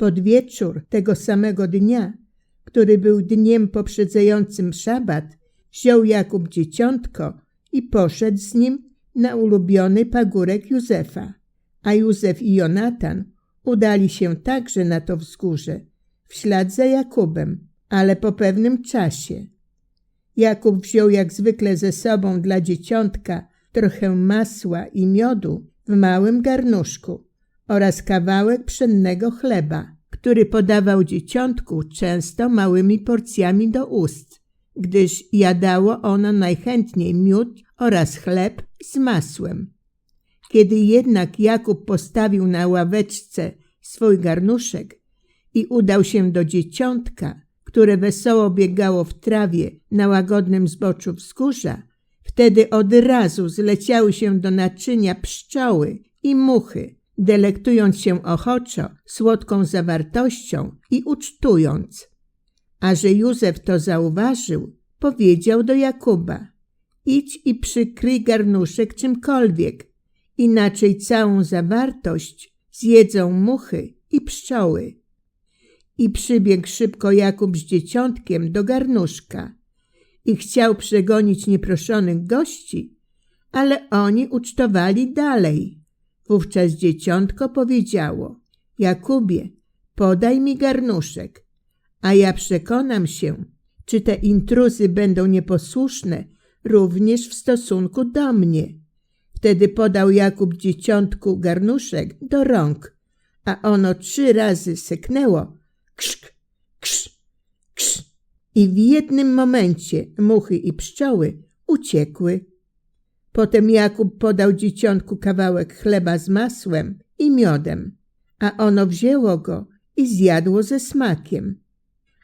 Pod wieczór tego samego dnia, który był dniem poprzedzającym szabat, wziął Jakub dzieciątko i poszedł z nim na ulubiony pagórek Józefa. A Józef i Jonatan udali się także na to wzgórze, w ślad za Jakubem, ale po pewnym czasie. Jakub wziął jak zwykle ze sobą dla dzieciątka trochę masła i miodu w małym garnuszku oraz kawałek pszennego chleba, który podawał dzieciątku często małymi porcjami do ust, gdyż jadało ono najchętniej miód oraz chleb z masłem. Kiedy jednak Jakub postawił na ławeczce swój garnuszek i udał się do dzieciątka, które wesoło biegało w trawie na łagodnym zboczu wzgórza, wtedy od razu zleciały się do naczynia pszczoły i muchy, delektując się ochoczo słodką zawartością i ucztując. A że Józef to zauważył, powiedział do Jakuba: Idź i przykryj garnuszek czymkolwiek, inaczej całą zawartość zjedzą muchy i pszczoły. I przybiegł szybko Jakub z dzieciątkiem do garnuszka i chciał przegonić nieproszonych gości, ale oni ucztowali dalej. Wówczas dzieciątko powiedziało: Jakubie, podaj mi garnuszek, a ja przekonam się, czy te intruzy będą nieposłuszne również w stosunku do mnie. Wtedy podał Jakub dzieciątku garnuszek do rąk, a ono trzy razy syknęło krzk, ksz, ksz. I w jednym momencie muchy i pszczoły uciekły. Potem Jakub podał dzieciątku kawałek chleba z masłem i miodem, a ono wzięło go i zjadło ze smakiem.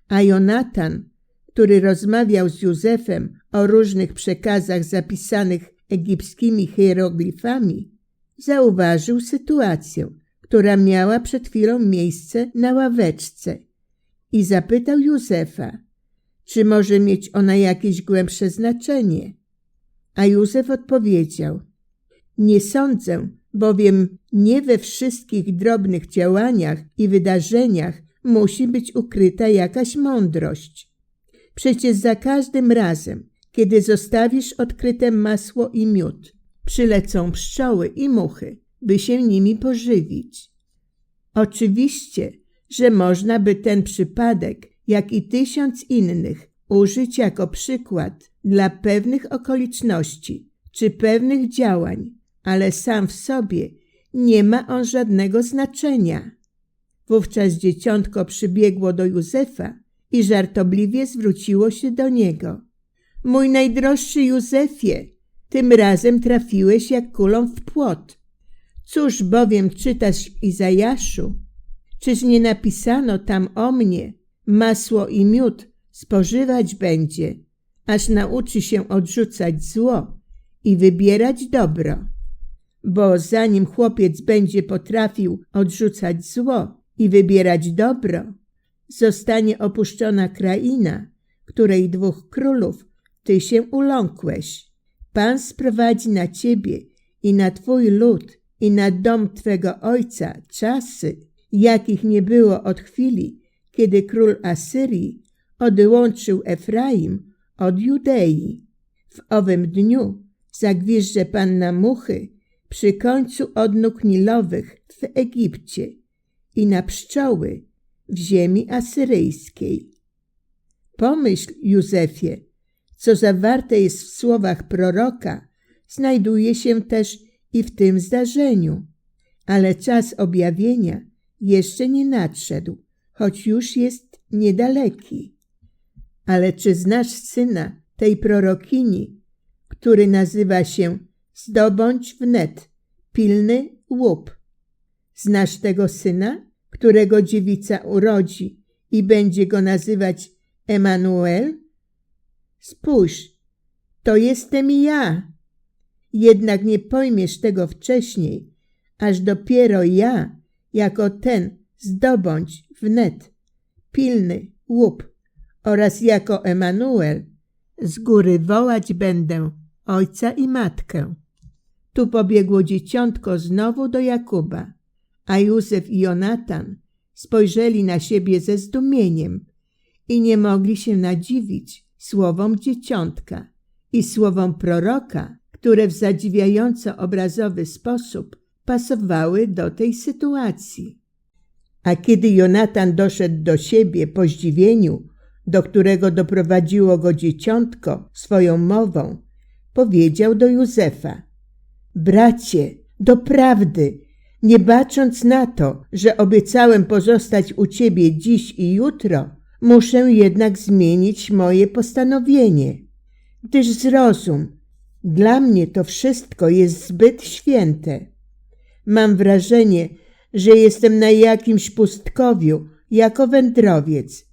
A Jonatan, który rozmawiał z Józefem o różnych przekazach zapisanych egipskimi hieroglifami, zauważył sytuację, która miała przed chwilą miejsce na ławeczce i zapytał Józefa, czy może mieć ona jakieś głębsze znaczenie. A Józef odpowiedział, nie sądzę, bowiem nie we wszystkich drobnych działaniach i wydarzeniach musi być ukryta jakaś mądrość. Przecież za każdym razem, kiedy zostawisz odkryte masło i miód, przylecą pszczoły i muchy, by się nimi pożywić. Oczywiście, że można by ten przypadek, jak i tysiąc innych, użyć jako przykład dla pewnych okoliczności czy pewnych działań, ale sam w sobie nie ma on żadnego znaczenia. Wówczas dzieciątko przybiegło do Józefa i żartobliwie zwróciło się do niego. Mój najdroższy Józefie, tym razem trafiłeś jak kulą w płot. Cóż bowiem czytasz Izajaszu? Czyż nie napisano tam o mnie, masło i miód spożywać będzie, aż nauczy się odrzucać zło i wybierać dobro. Bo zanim chłopiec będzie potrafił odrzucać zło i wybierać dobro, zostanie opuszczona kraina, której dwóch królów ty się uląkłeś. Pan sprowadzi na ciebie i na twój lud i na dom twego ojca czasy, jakich nie było od chwili, kiedy król Asyrii odłączył Efraim od Judei. W owym dniu zagwieżdże Pan na muchy przy końcu odnóg nilowych w Egipcie i na pszczoły w ziemi asyryjskiej. Pomyśl, Józefie, co zawarte jest w słowach proroka, znajduje się też i w tym zdarzeniu. Ale czas objawienia jeszcze nie nadszedł, choć już jest niedaleki. Ale czy znasz syna tej prorokini, który nazywa się Zdobądź wnet, pilny łup? Znasz tego syna, którego dziewica urodzi i będzie go nazywać Emanuel? Spójrz, to jestem ja. Jednak nie pojmiesz tego wcześniej, aż dopiero ja, jako ten zdobądź wnet, pilny łup oraz jako Emanuel, z góry wołać będę ojca i matkę. Tu pobiegło dzieciątko znowu do Jakuba, a Józef i Jonatan spojrzeli na siebie ze zdumieniem i nie mogli się nadziwić słowom dzieciątka i słowom proroka, które w zadziwiająco obrazowy sposób pasowały do tej sytuacji. A kiedy Jonatan doszedł do siebie po zdziwieniu, do którego doprowadziło go dzieciątko swoją mową, powiedział do Józefa: Bracie, doprawdy, nie bacząc na to, że obiecałem pozostać u ciebie dziś i jutro, muszę jednak zmienić moje postanowienie. Gdyż zrozum, dla mnie to wszystko jest zbyt święte. Mam wrażenie, że jestem na jakimś pustkowiu, jako wędrowiec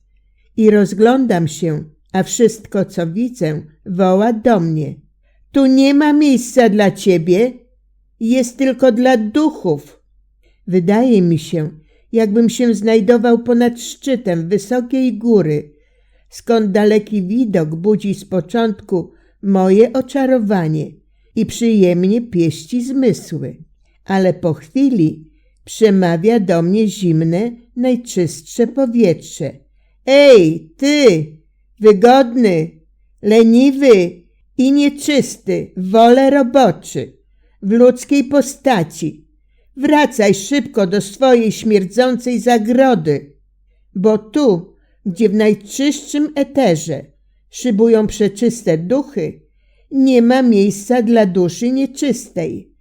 i rozglądam się, a wszystko, co widzę, woła do mnie. Tu nie ma miejsca dla ciebie, jest tylko dla duchów. Wydaje mi się, jakbym się znajdował ponad szczytem wysokiej góry, skąd daleki widok budzi z początku moje oczarowanie i przyjemnie pieści zmysły, ale po chwili przemawia do mnie zimne, najczystsze powietrze. Ej, ty, wygodny, leniwy i nieczysty, wolę roboczy, w ludzkiej postaci, wracaj szybko do swojej śmierdzącej zagrody, bo tu, gdzie w najczystszym eterze szybują przeczyste duchy, nie ma miejsca dla duszy nieczystej.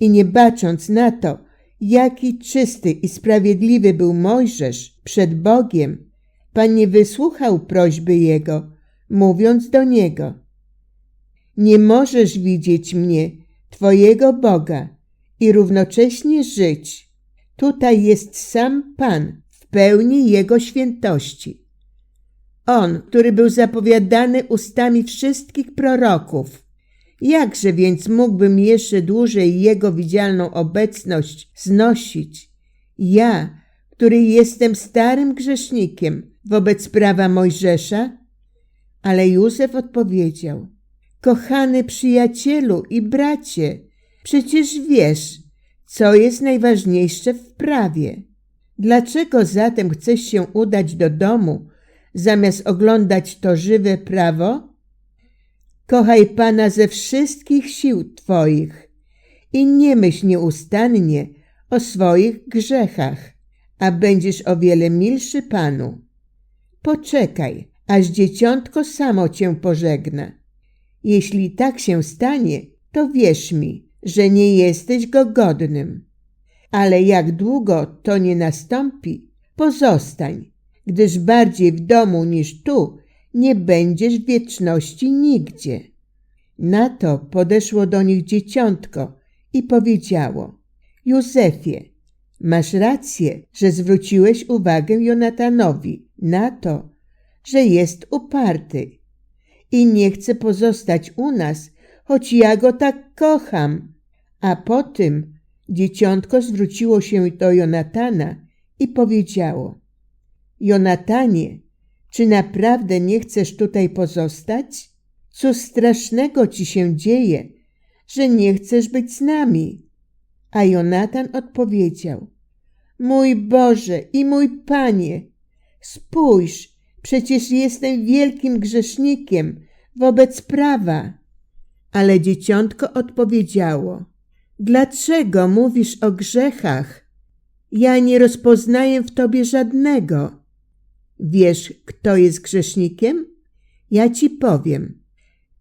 I nie bacząc na to, jaki czysty i sprawiedliwy był Mojżesz przed Bogiem, Pan nie wysłuchał prośby jego, mówiąc do niego: Nie możesz widzieć mnie, Twojego Boga, i równocześnie żyć. Tutaj jest sam Pan w pełni Jego świętości. On, który był zapowiadany ustami wszystkich proroków. Jakże więc mógłbym jeszcze dłużej Jego widzialną obecność znosić? Ja, który jestem starym grzesznikiem wobec prawa Mojżesza? Ale Józef odpowiedział, kochany przyjacielu i bracie, przecież wiesz, co jest najważniejsze w prawie. Dlaczego zatem chcesz się udać do domu, zamiast oglądać to żywe prawo? Kochaj Pana ze wszystkich sił Twoich i nie myśl nieustannie o swoich grzechach, a będziesz o wiele milszy Panu. Poczekaj, aż dzieciątko samo Cię pożegna. Jeśli tak się stanie, to wierz mi, że nie jesteś go godnym. Ale jak długo to nie nastąpi, pozostań, gdyż bardziej w domu niż tu nie będziesz w wieczności nigdzie. Na to podeszło do nich dzieciątko i powiedziało: Józefie, masz rację, że zwróciłeś uwagę Jonatanowi na to, że jest uparty i nie chce pozostać u nas, choć ja go tak kocham. A po tym dzieciątko zwróciło się do Jonatana i powiedziało: Jonatanie, czy naprawdę nie chcesz tutaj pozostać? Co strasznego ci się dzieje, że nie chcesz być z nami? A Jonatan odpowiedział: Mój Boże i mój Panie, spójrz, przecież jestem wielkim grzesznikiem wobec prawa. Ale dzieciątko odpowiedziało: Dlaczego mówisz o grzechach? Ja nie rozpoznaję w tobie żadnego. Wiesz, kto jest grzesznikiem? Ja ci powiem.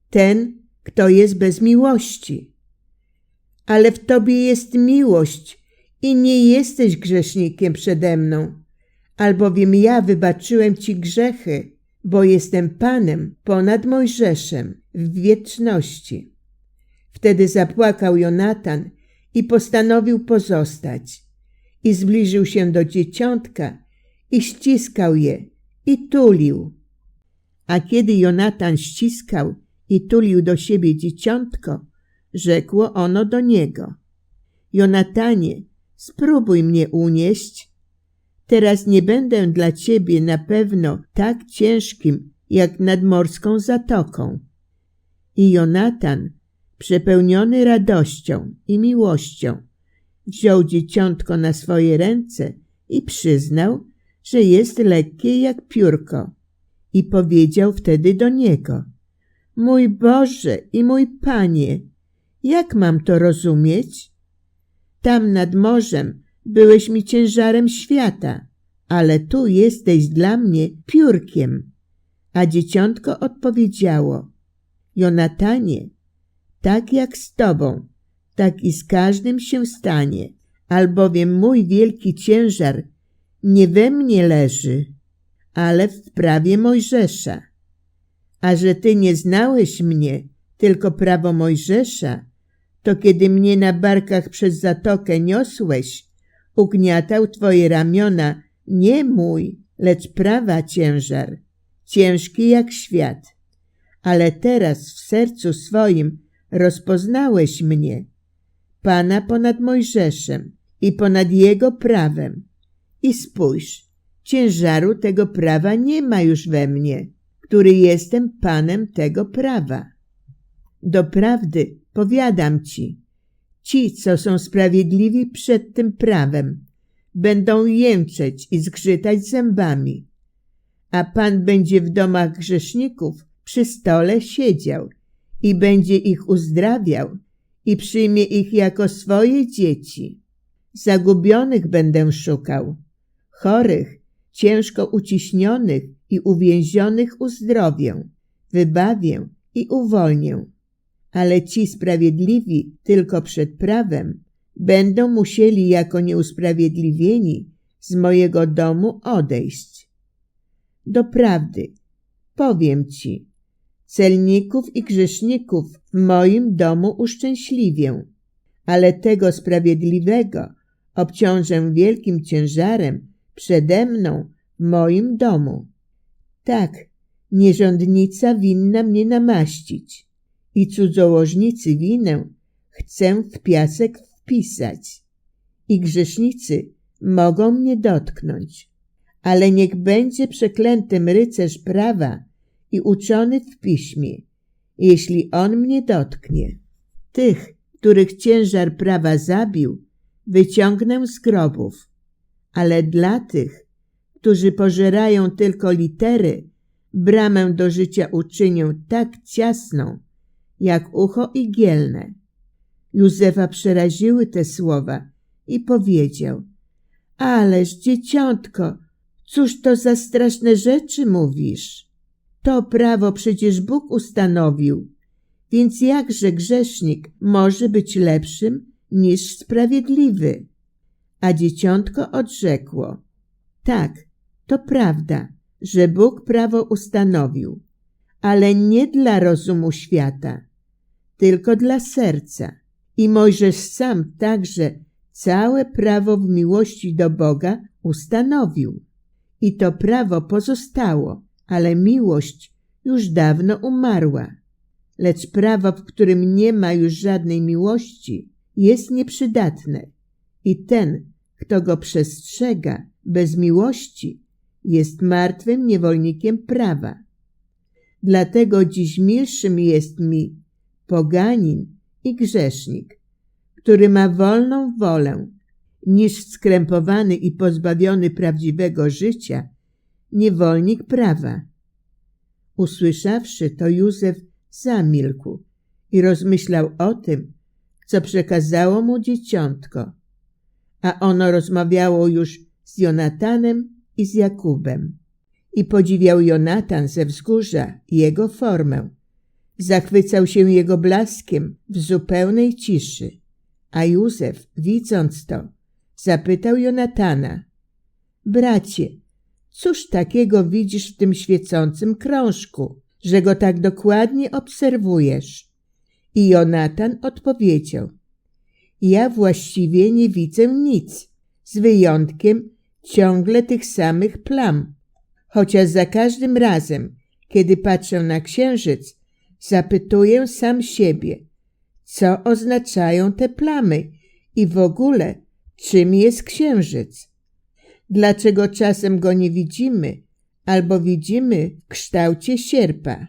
Ten, kto jest bez miłości. Ale w tobie jest miłość i nie jesteś grzesznikiem przede mną, albowiem ja wybaczyłem ci grzechy, bo jestem Panem ponad Mojżeszem w wieczności. Wtedy zapłakał Jonatan i postanowił pozostać. I zbliżył się do dzieciątka i ściskał je i tulił. A kiedy Jonatan ściskał i tulił do siebie dzieciątko, rzekło ono do niego: Jonatanie, spróbuj mnie unieść. Teraz nie będę dla ciebie na pewno tak ciężkim jak nad morską zatoką. I Jonatan, przepełniony radością i miłością, wziął dzieciątko na swoje ręce i przyznał, że jest lekkie jak piórko. I powiedział wtedy do niego, Mój Boże i mój Panie, jak mam to rozumieć? Tam nad morzem byłeś mi ciężarem świata, ale tu jesteś dla mnie piórkiem. A dzieciątko odpowiedziało, Jonatanie, tak jak z tobą, tak i z każdym się stanie, albowiem mój wielki ciężar nie we mnie leży, ale w prawie Mojżesza. A że ty nie znałeś mnie, tylko prawo Mojżesza, to kiedy mnie na barkach przez zatokę niosłeś, ugniatał twoje ramiona nie mój, lecz prawa ciężar, ciężki jak świat. Ale teraz w sercu swoim rozpoznałeś mnie, Pana ponad Mojżeszem i ponad jego prawem. I spójrz, ciężaru tego prawa nie ma już we mnie, który jestem Panem tego prawa. Doprawdy powiadam ci, ci, co są sprawiedliwi przed tym prawem, będą jęczeć i zgrzytać zębami, a Pan będzie w domach grzeszników przy stole siedział i będzie ich uzdrawiał i przyjmie ich jako swoje dzieci. Zagubionych będę szukał, chorych, ciężko uciśnionych i uwięzionych uzdrowię, wybawię i uwolnię. Ale ci sprawiedliwi tylko przed prawem będą musieli jako nieusprawiedliwieni z mojego domu odejść. Doprawdy, powiem ci, celników i grzeszników w moim domu uszczęśliwię, ale tego sprawiedliwego obciążę wielkim ciężarem przede mną w moim domu. Tak, nierządnica winna mnie namaścić i cudzołożnicy winę chcę w piasek wpisać. I grzesznicy mogą mnie dotknąć, ale niech będzie przeklętym rycerz prawa i uczony w piśmie, jeśli on mnie dotknie. Tych, których ciężar prawa zabił, wyciągnę z grobów, ale dla tych, którzy pożerają tylko litery, bramę do życia uczynię tak ciasną, jak ucho igielne. Józefa przeraziły te słowa i powiedział, ależ dzieciątko, cóż to za straszne rzeczy mówisz? To prawo przecież Bóg ustanowił, więc jakże grzesznik może być lepszym niż sprawiedliwy? A dzieciątko odrzekło, tak, to prawda, że Bóg prawo ustanowił, ale nie dla rozumu świata, tylko dla serca. I Mojżesz sam także całe prawo w miłości do Boga ustanowił. I to prawo pozostało, ale miłość już dawno umarła. Lecz prawo, w którym nie ma już żadnej miłości, jest nieprzydatne. I ten, kto go przestrzega bez miłości, jest martwym niewolnikiem prawa. Dlatego dziś milszym jest mi poganin i grzesznik, który ma wolną wolę, niż skrępowany i pozbawiony prawdziwego życia, niewolnik prawa. Usłyszawszy to, Józef zamilkł i rozmyślał o tym, co przekazało mu dzieciątko, a ono rozmawiało już z Jonatanem i z Jakubem. I podziwiał Jonatan ze wzgórza jego formę. Zachwycał się jego blaskiem w zupełnej ciszy. A Józef, widząc to, zapytał Jonatana. Bracie, cóż takiego widzisz w tym świecącym krążku, że go tak dokładnie obserwujesz? I Jonatan odpowiedział. Ja właściwie nie widzę nic, z wyjątkiem ciągle tych samych plam. Chociaż za każdym razem, kiedy patrzę na księżyc, zapytuję sam siebie, co oznaczają te plamy i w ogóle czym jest księżyc. Dlaczego czasem go nie widzimy, albo widzimy w kształcie sierpa?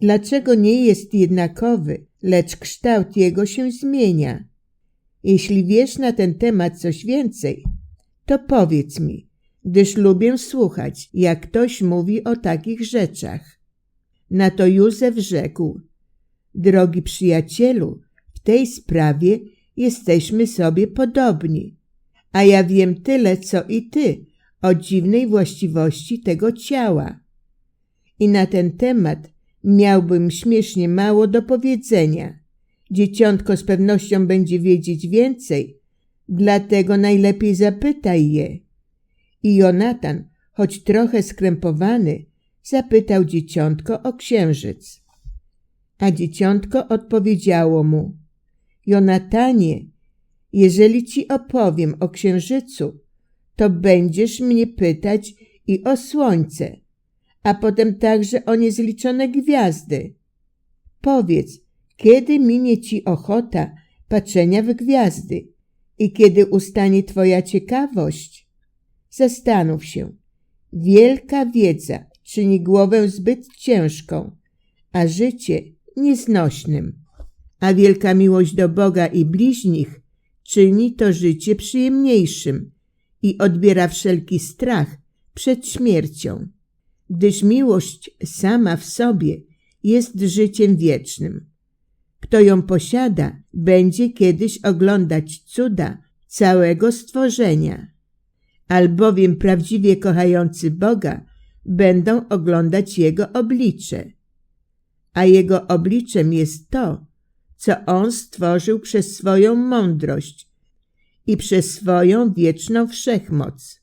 Dlaczego nie jest jednakowy, lecz kształt jego się zmienia? Jeśli wiesz na ten temat coś więcej, to powiedz mi, gdyż lubię słuchać, jak ktoś mówi o takich rzeczach. Na to Józef rzekł, drogi przyjacielu, w tej sprawie jesteśmy sobie podobni, a ja wiem tyle, co i ty o dziwnej właściwości tego ciała. I na ten temat miałbym śmiesznie mało do powiedzenia. Dzieciątko z pewnością będzie wiedzieć więcej, dlatego najlepiej zapytaj je. I Jonatan, choć trochę skrępowany, zapytał dzieciątko o księżyc. A dzieciątko odpowiedziało mu: Jonatanie, jeżeli ci opowiem o księżycu, to będziesz mnie pytać i o słońce, a potem także o niezliczone gwiazdy. Powiedz, kiedy minie ci ochota patrzenia w gwiazdy i kiedy ustanie twoja ciekawość? Zastanów się. Wielka wiedza czyni głowę zbyt ciężką, a życie nieznośnym. A wielka miłość do Boga i bliźnich czyni to życie przyjemniejszym i odbiera wszelki strach przed śmiercią, gdyż miłość sama w sobie jest życiem wiecznym. Kto ją posiada, będzie kiedyś oglądać cuda całego stworzenia. Albowiem prawdziwie kochający Boga będą oglądać Jego oblicze. A Jego obliczem jest to, co On stworzył przez swoją mądrość i przez swoją wieczną wszechmoc.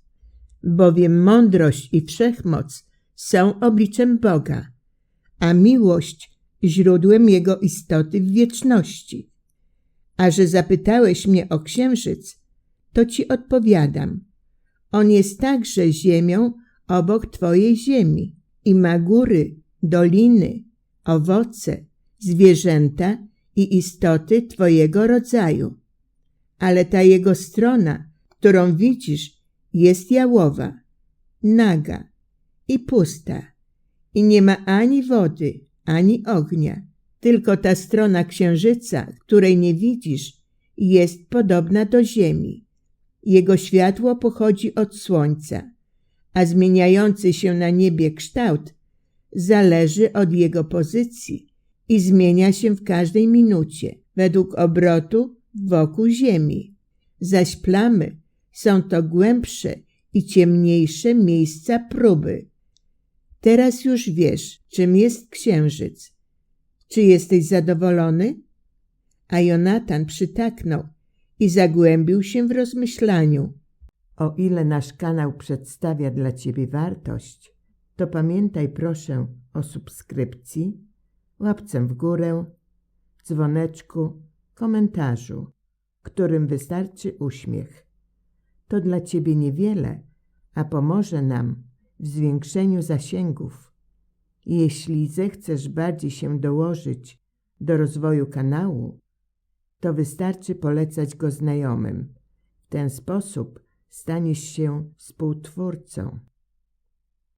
Bowiem mądrość i wszechmoc są obliczem Boga, a miłość źródłem Jego istoty w wieczności. A że zapytałeś mnie o księżyc, to ci odpowiadam. On jest także ziemią obok Twojej ziemi i ma góry, doliny, owoce, zwierzęta i istoty Twojego rodzaju. Ale ta jego strona, którą widzisz, jest jałowa, naga i pusta i nie ma ani wody, ani ognia. Tylko ta strona księżyca, której nie widzisz, jest podobna do ziemi. Jego światło pochodzi od słońca, a zmieniający się na niebie kształt zależy od jego pozycji i zmienia się w każdej minucie według obrotu wokół Ziemi. Zaś plamy są to głębsze i ciemniejsze miejsca próby. Teraz już wiesz, czym jest księżyc. Czy jesteś zadowolony? A Jonatan przytaknął i zagłębił się w rozmyślaniu. O ile nasz kanał przedstawia dla Ciebie wartość, to pamiętaj proszę o subskrypcji, łapce w górę, dzwoneczku, komentarzu, którym wystarczy uśmiech. To dla Ciebie niewiele, a pomoże nam w zwiększeniu zasięgów. Jeśli zechcesz bardziej się dołożyć do rozwoju kanału, to wystarczy polecać go znajomym. W ten sposób staniesz się współtwórcą.